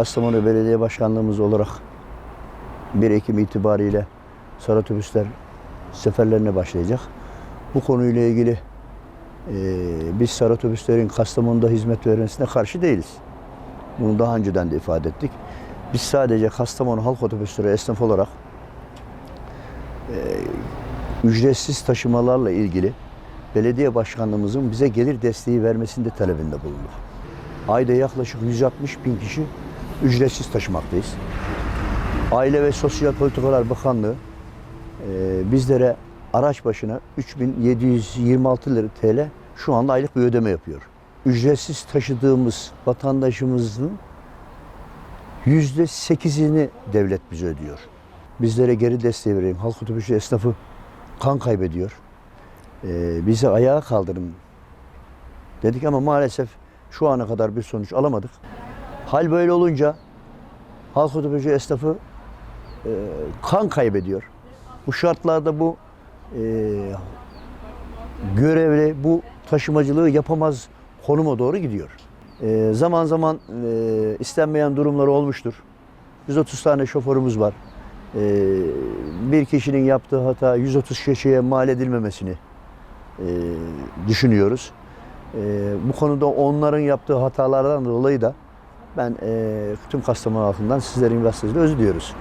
Kastamonu Belediye Başkanlığımız olarak 1 Ekim itibariyle sarı otobüsler seferlerine başlayacak. Bu konuyla ilgili e, biz sarı otobüslerin Kastamonu'da hizmet vermesine karşı değiliz. Bunu daha önceden de ifade ettik. Biz sadece Kastamonu Halk Otobüsleri esnaf olarak e, ücretsiz taşımalarla ilgili belediye başkanlığımızın bize gelir desteği vermesinde talebinde bulunduk. Ayda yaklaşık 160 bin kişi ücretsiz taşımaktayız. Aile ve Sosyal Politikalar Bakanlığı e, bizlere araç başına 3726 lira TL şu anda aylık bir ödeme yapıyor. Ücretsiz taşıdığımız vatandaşımızın yüzde sekizini devlet bize ödüyor. Bizlere geri desteği vereyim. Halk otobüsü esnafı kan kaybediyor. Ee, bizi ayağa kaldırın dedik ama maalesef şu ana kadar bir sonuç alamadık. Hal böyle olunca halk otobüsü esnafı e, kan kaybediyor. Bu şartlarda bu e, görevli bu taşımacılığı yapamaz konuma doğru gidiyor. E, zaman zaman e, istenmeyen durumlar olmuştur. 130 tane şoförümüz var. E, bir kişinin yaptığı hata 130 kişiye mal edilmemesini e, düşünüyoruz. E, bu konuda onların yaptığı hatalardan dolayı da ben e, tüm Kastamonu halkından sizlerin vasıtasıyla özür diliyoruz.